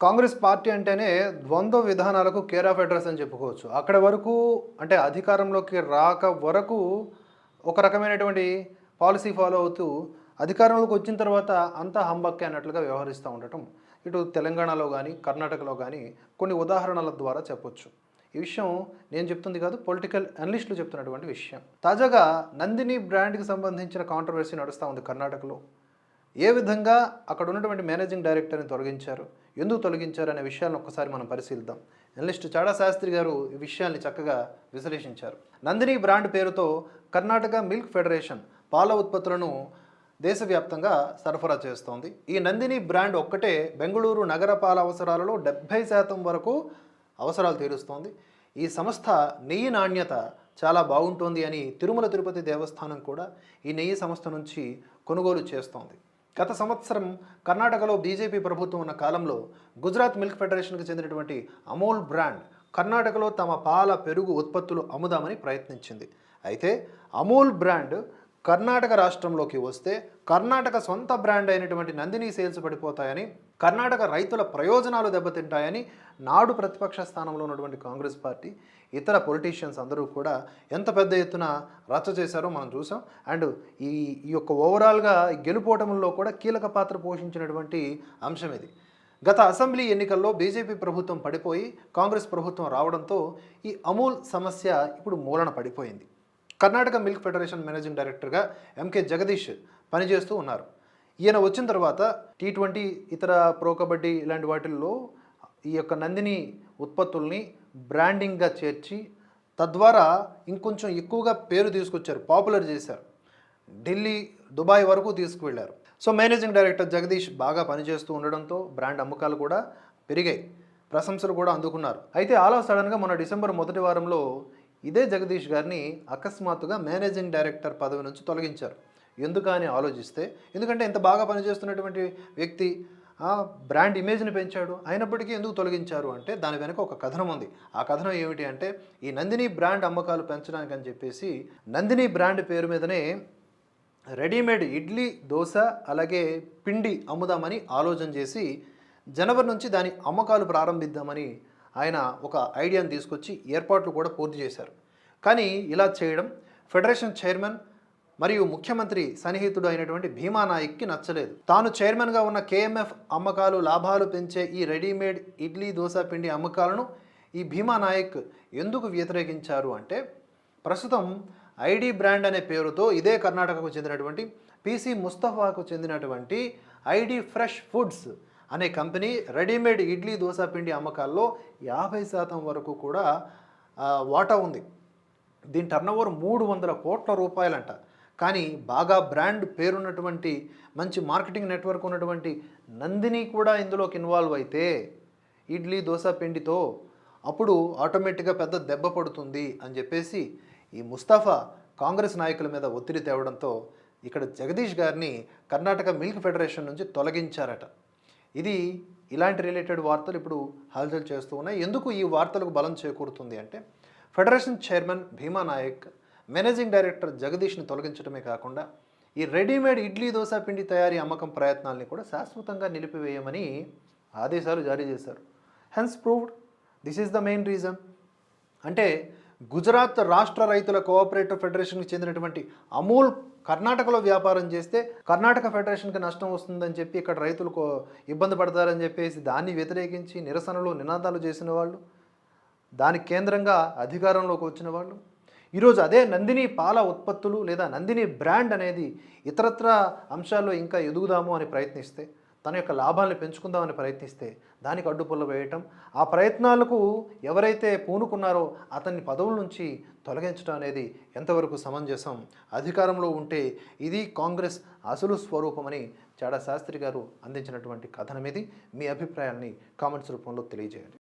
Congress party అంటేనే ద్వంద్వ విధానాలకు కేర్ ఆఫ్ అడ్రస్ అని చెప్పుకోవచ్చు. అక్కడ వరకు అంటే అధికారంలోకి రాక వరకు ఒక రకమైనటువంటి పాలసీ ఫాలో అవుతూ అధికారంలోకి వచ్చిన తర్వాత అంతా హంబక్కే అన్నట్లుగా వ్యవహరిస్తూ ఉండటం. ఇటు తెలంగాణలో కానీ కర్ణాటకలో కానీ కొన్ని ఉదాహరణల ద్వారా చెప్పొచ్చు. ఈ విషయం నేను చెప్తుంది కాదు పొలిటికల్ అనలిస్టులు చెప్తున్నటువంటి విషయం. తాజాగా నందిని బ్రాండ్కి సంబంధించిన కాంట్రవర్సీ నడుస్తూ ఉంది కర్ణాటకలో. ఏ విధంగా అక్కడ ఉన్నటువంటి మేనేజింగ్ డైరెక్టర్ని తొలగించారు? ఎందుకు తొలగించారు అనే విషయాలను ఒక్కసారి మనం పరిశీలిద్దాం. అనలిస్ట్ చాడా శాస్త్రి గారు ఈ విషయాన్ని చక్కగా విశ్లేషించారు. నందిని బ్రాండ్ పేరుతో కర్ణాటక మిల్క్ ఫెడరేషన్ పాల ఉత్పత్తులను దేశవ్యాప్తంగా సరఫరా చేస్తోంది. ఈ నందిని బ్రాండ్ ఒక్కటే బెంగళూరు నగర పాల అవసరాలలో డెబ్భై శాతం వరకు అవసరాలు తీరుస్తోంది. ఈ సంస్థ నెయ్యి నాణ్యత చాలా బాగుంటుంది అని తిరుమల తిరుపతి దేవస్థానం కూడా ఈ నెయ్యి సంస్థ నుంచి కొనుగోలు చేస్తోంది. గత సంవత్సరం కర్ణాటకలో బీజేపీ ప్రభుత్వం ఉన్న కాలంలో గుజరాత్ మిల్క్ ఫెడరేషన్కి చెందినటువంటి అమూల్ బ్రాండ్ కర్ణాటకలో తమ పాల పెరుగు ఉత్పత్తులు అమ్ముదామని ప్రయత్నించింది. అయితే అమూల్ బ్రాండ్ కర్ణాటక రాష్ట్రంలోకి వస్తే కర్ణాటక సొంత బ్రాండ్ అయినటువంటి నందిని సేల్స్ పడిపోతాయని కర్ణాటక రైతుల ప్రయోజనాలు దెబ్బతింటాయని నాడు ప్రతిపక్ష స్థానంలో ఉన్నటువంటి కాంగ్రెస్ పార్టీ ఇతర పొలిటీషియన్స్ అందరూ కూడా ఎంత పెద్ద ఎత్తున రచ్చ చేశారో మనం చూసాం. అండ్ ఈ ఈ యొక్క ఓవరాల్గా గెలుపోటముల్లో కూడా కీలక పాత్ర పోషించినటువంటి అంశం ఇది. గత అసెంబ్లీ ఎన్నికల్లో బీజేపీ ప్రభుత్వం పడిపోయి కాంగ్రెస్ ప్రభుత్వం రావడంతో ఈ అమూల్ సమస్య ఇప్పుడు మూలన పడిపోయింది. కర్ణాటక మిల్క్ ఫెడరేషన్ మేనేజింగ్ డైరెక్టర్గా ఎంకే జగదీష్ పనిచేస్తూ ఉన్నారు. ఈయన వచ్చిన తర్వాత టీ ట్వంటీ ఇతర ప్రో కబడ్డీ ఇలాంటి వాటిల్లో ఈ యొక్క నందిని ఉత్పత్తుల్ని బ్రాండింగ్గా చేర్చి తద్వారా ఇంకొంచెం ఎక్కువగా పేరు తీసుకొచ్చారు పాపులర్ చేశారు. ఢిల్లీ దుబాయ్ వరకు తీసుకువెళ్ళారు. సో మేనేజింగ్ డైరెక్టర్ జగదీష్ బాగా పనిచేస్తూ ఉండడంతో బ్రాండ్ అమ్మకాలు కూడా పెరిగాయి. ప్రశంసలు కూడా అందుకున్నారు. అయితే ఆలో సడన్గా మొన్న డిసెంబర్ మొదటి వారంలో ఇదే జగదీష్ గారిని అకస్మాత్తుగా మేనేజింగ్ డైరెక్టర్ పదవి నుంచి తొలగించారు. ఎందుకు అని ఆలోచిస్తే ఎందుకంటే ఇంత బాగా పనిచేస్తున్నటువంటి వ్యక్తి ఆ బ్రాండ్ ఇమేజ్ని పెంచాడు అయినప్పటికీ ఎందుకు తొలగించారు అంటే దాని వెనుక ఒక కథనం ఉంది. ఆ కథనం ఏమిటి అంటే ఈ నందిని బ్రాండ్ అమ్మకాలు పెంచడానికి అని చెప్పేసి నందిని బ్రాండ్ పేరు మీదనే రెడీమేడ్ ఇడ్లీ దోశ అలాగే పిండి అమ్ముదామని ఆలోచన చేసి జనవరి నుంచి దాని అమ్మకాలు ప్రారంభిద్దామని ఆయన ఒక ఐడియాను తీసుకొచ్చి ఏర్పాట్లు కూడా పూర్తి చేశారు. కానీ ఇలా చేయడం ఫెడరేషన్ చైర్మన్ మరియు ముఖ్యమంత్రి సన్నిహితుడు అయినటువంటి భీమా నాయక్కి నచ్చలేదు. తాను చైర్మన్గా ఉన్న కేఎంఎఫ్ అమ్మకాలు లాభాలు పెంచే ఈ రెడీమేడ్ ఇడ్లీ దోశ పిండి అమ్మకాలను ఈ భీమా నాయక్ ఎందుకు వ్యతిరేకించారు అంటే ప్రస్తుతం ఐడి బ్రాండ్ అనే పేరుతో ఇదే కర్ణాటకకు చెందినటువంటి పిసి ముస్తఫాకు చెందినటువంటి ఐడి ఫ్రెష్ ఫుడ్స్ అనే కంపెనీ రెడీమేడ్ ఇడ్లీ దోశ పిండి అమ్మకాల్లో యాభై శాతం వరకు కూడా వాటా ఉంది. దీని టర్నోవర్ మూడు వందల కోట్ల రూపాయలంట. కానీ బాగా బ్రాండ్ పేరున్నటువంటి మంచి మార్కెటింగ్ నెట్వర్క్ ఉన్నటువంటి నందిని కూడా ఇందులోకి ఇన్వాల్వ్ అయితే ఇడ్లీ దోశ పిండితో అప్పుడు ఆటోమేటిక్గా పెద్ద దెబ్బ పడుతుంది అని చెప్పేసి ఈ ముస్తాఫా కాంగ్రెస్ నాయకుల మీద ఒత్తిడి తేవడంతో ఇక్కడ జగదీష్ గారిని కర్ణాటక మిల్క్ ఫెడరేషన్ నుంచి తొలగించారట. ఇది ఇలాంటి రిలేటెడ్ వార్తలు ఇప్పుడు హల్చల్ చేస్తూ ఉన్నాయి. ఎందుకు ఈ వార్తలకు బలం చేకూరుతుంది అంటే federation chairman Bhima Naik managing director జగదీష్ని తొలగించడమే కాకుండా ఈ రెడీమేడ్ ఇడ్లీ దోశ పిండి తయారీ అమ్మకం ప్రయత్నాల్ని కూడా శాశ్వతంగా నిలిపివేయమని ఆదేశాలు జారీ చేశారు. Hence proved this is the main reason అంటే గుజరాత్ రాష్ట్ర రైతుల కోఆపరేటివ్ ఫెడరేషన్కి చెందినటువంటి అమూల్ కర్ణాటకలో వ్యాపారం చేస్తే కర్ణాటక ఫెడరేషన్కి నష్టం వస్తుందని చెప్పి ఇక్కడ రైతులు ఇబ్బంది పడతారని చెప్పేసి దాన్ని వ్యతిరేకించి నిరసనలు నినాదాలు చేసిన వాళ్ళు దానికి కేంద్రంగా అధికారంలోకి వచ్చిన వాళ్ళు. ఈరోజు అదే నందిని పాల ఉత్పత్తులు లేదా నందిని బ్రాండ్ అనేది ఇతరత్ర అంశాల్లో ఇంకా ఎదుగుదాము అని ప్రయత్నిస్తే తన యొక్క లాభాలను పెంచుకుందామని ప్రయత్నిస్తే దానికి అడ్డుపుల్ల వేయటం ఆ ప్రయత్నాలకు ఎవరైతే పూనుకున్నారో అతన్ని పదవుల నుంచి తొలగించడం అనేది ఎంతవరకు సమంజసం? అధికారంలో ఉంటే ఇది కాంగ్రెస్ అసలు స్వరూపమని చాడా శాస్త్రి గారు అందించినటువంటి కథనం ఇది మీ అభిప్రాయాన్ని కామెంట్స్ రూపంలో తెలియజేయండి.